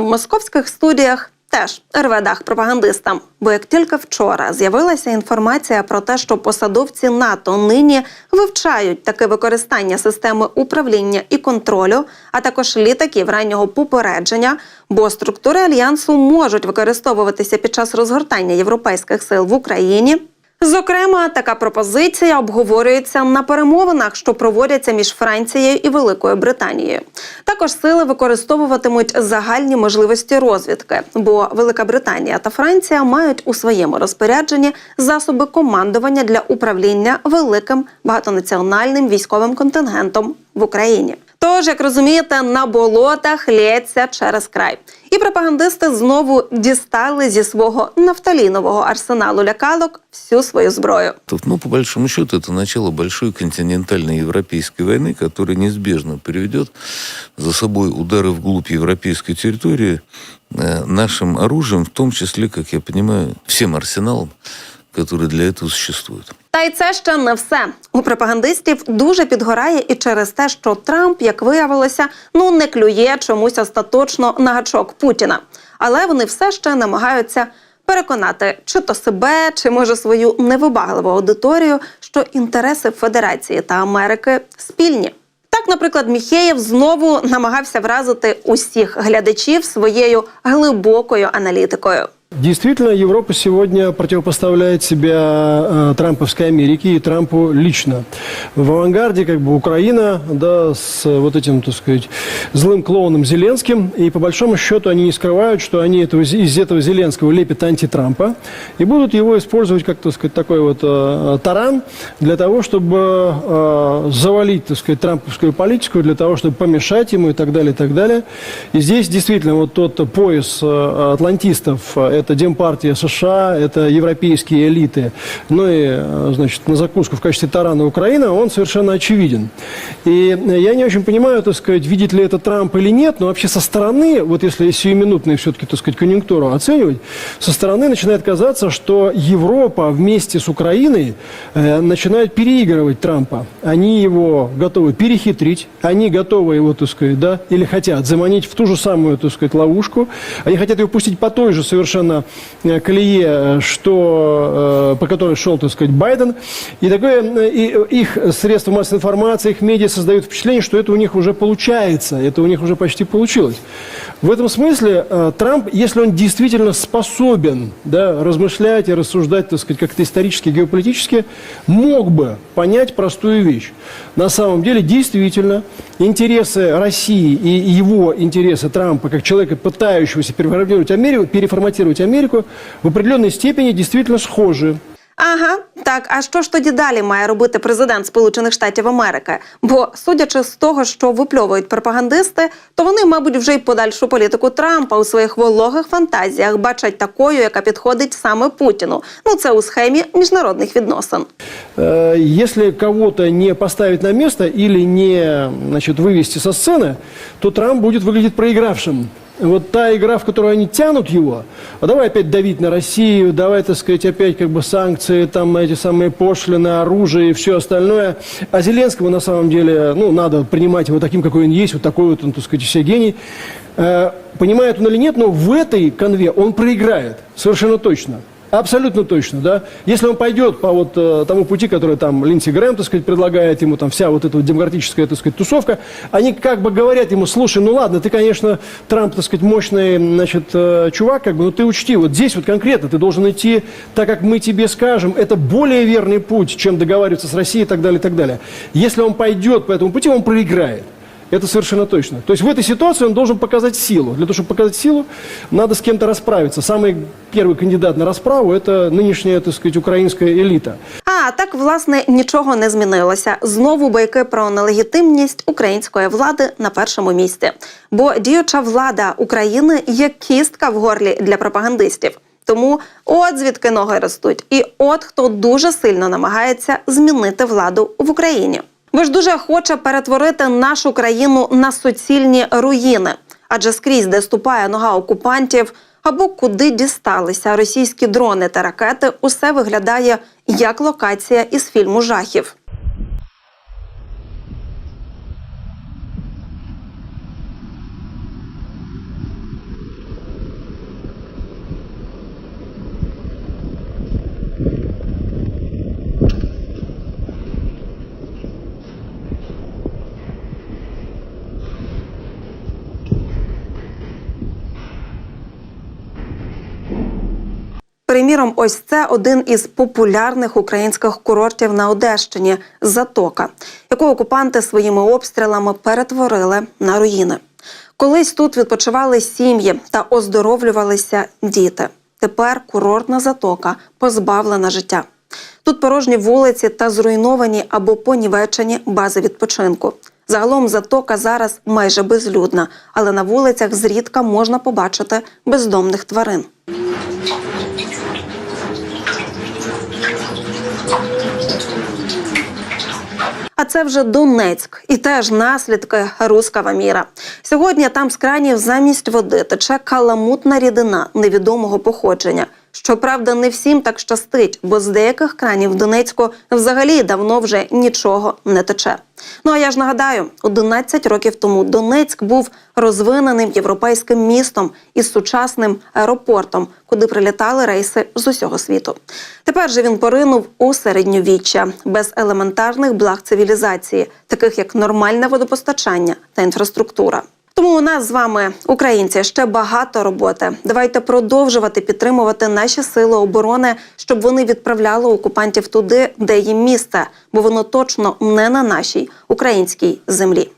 в московських студіях теж рве дах пропагандистам. Бо як тільки вчора з'явилася інформація про те, що посадовці НАТО нині вивчають таке використання системи управління і контролю, а також літаків раннього попередження, бо структури альянсу можуть використовуватися під час розгортання європейських сил в Україні. Зокрема, така пропозиція обговорюється на перемовинах, що проводяться між Францією і Великою Британією. Також сили використовуватимуть загальні можливості розвідки, бо Велика Британія та Франція мають у своєму розпорядженні засоби командування для управління великим багатонаціональним військовим контингентом в Україні. Тож, як розумієте, на болотах лється через край. І пропагандисти знову дістали зі свого нафталінового арсеналу лякалок всю свою зброю. Тут, Ну, по большому счету, это начало большой континентальной европейской войны, которая неизбежно приведет за собой удары вглубь европейской территории э, нашим оружием, в том числе, как я понимаю, всем арсеналом, который для этого существует. Та й це ще не все. У пропагандистів дуже підгорає і через те, що Трамп, як виявилося, ну не клює чомусь остаточно на гачок Путіна. Але вони все ще намагаються переконати чи то себе, чи може свою невибагливу аудиторію, що інтереси Федерації та Америки спільні. Так, наприклад, Міхеєв знову намагався вразити усіх глядачів своєю глибокою аналітикою. Действительно, Европа сегодня противопоставляет себя э, Трамповской Америке и Трампу лично. В авангарде как бы Украина, да, с вот этим, так сказать, злым клоуном Зеленским. И по большому счету они не скрывают, что они этого, из этого Зеленского лепят антитрампа и будут его использовать как, так сказать, такой вот э, таран для того, чтобы э, завалить, так сказать, трамповскую политику, для того, чтобы помешать ему и так далее, и так далее. И здесь действительно вот тот пояс э, атлантистов, э, это Демпартия США, это европейские элиты, ну и, э, значит, на закуску в качестве тарана Украина, он совершенно очевиден. И я не очень понимаю, так сказать, видит ли это Трамп или нет, но вообще со стороны, вот если сиюминутную все-таки, так сказать, конъюнктуру оценивать, со стороны начинает казаться, что Европа вместе с Украиной э, начинает переигрывать Трампа. Они его готовы перехитрить, они готовы его, так сказать, да, или хотят заманить в ту же самую, так сказать, ловушку. Они хотят его пустить по той же совершенно э, колее, э, что, э, по которой шел, так сказать, Байден. И такое, и их средства массовой информации, их медиа создают впечатление, что это у них уже получается, это у них уже почти получилось. В этом смысле Трамп, если он действительно способен да, размышлять и рассуждать, так сказать, как-то исторически, геополитически, мог бы понять простую вещь. На самом деле, действительно, интересы России и его интересы Трампа, как человека, пытающегося переформатировать Америку, переформатировать Америку, в определенной степени действительно схожи. Ага, так. А що ж тоді далі має робити президент Сполучених Штатів Америки? Бо, судячи з того, що випльовують пропагандисти, то вони, мабуть, вже й подальшу політику Трампа у своїх вологих фантазіях бачать такою, яка підходить саме Путіну. Ну це у схемі міжнародних відносин. Э, Если кого-то не поставить на место или не значит, вывести со сцены, то Трамп будет выглядеть проигравшим. Вот та игра, в которую они тянут его, а давай опять давить на Россию, давай, так сказать, опять как бы санкции, там эти самые пошлины, оружие и все остальное. А Зеленского на самом деле, ну, надо принимать его таким, какой он есть, вот такой вот он, так сказать, все гений. Э, Понимает он или нет, но в этой конве он проиграет, совершенно точно. Абсолютно точно, да. Если он пойдет по вот э, тому пути, который там Линдси Грэм, так сказать, предлагает ему, там вся вот эта вот демократическая, так сказать, тусовка, они как бы говорят ему, слушай, ну ладно, ты, конечно, Трамп, так сказать, мощный, значит, э, чувак, как бы, но ты учти, вот здесь вот конкретно ты должен идти так, как мы тебе скажем, это более верный путь, чем договариваться с Россией и так далее, и так далее. Если он пойдет по этому пути, он проиграет. Это совершенно точно. То есть в этой ситуации он должен показать силу. Для того, чтобы показать силу, надо с кем-то расправиться. Самый первый кандидат на расправу – это нынешняя, так сказать, украинская элита. А так, власне, нічого не змінилося. Знову байки про нелегітимність української влади на першому місці. Бо діюча влада України є кістка в горлі для пропагандистів. Тому от звідки ноги ростуть, і от хто дуже сильно намагається змінити владу в Україні. Бо ж дуже хоче перетворити нашу країну на суцільні руїни, адже скрізь, де ступає нога окупантів, або куди дісталися російські дрони та ракети, усе виглядає як локація із фільму жахів. Приміром, ось це один із популярних українських курортів на Одещині Затока, яку окупанти своїми обстрілами перетворили на руїни. Колись тут відпочивали сім'ї та оздоровлювалися діти. Тепер курортна затока позбавлена життя. Тут порожні вулиці та зруйновані або понівечені бази відпочинку. Загалом затока зараз майже безлюдна, але на вулицях зрідка можна побачити бездомних тварин. А це вже Донецьк і теж наслідки рускава міра. Сьогодні там з кранів замість води тече каламутна рідина невідомого походження. Щоправда, не всім так щастить, бо з деяких кранів в взагалі давно вже нічого не тече. Ну а я ж нагадаю, 11 років тому Донецьк був розвиненим європейським містом із сучасним аеропортом, куди прилітали рейси з усього світу. Тепер же він поринув у середньовіччя без елементарних благ цивілізації, таких як нормальне водопостачання та інфраструктура. Тому у нас з вами, українці, ще багато роботи. Давайте продовжувати підтримувати наші сили оборони, щоб вони відправляли окупантів туди, де їм місце, бо воно точно не на нашій українській землі.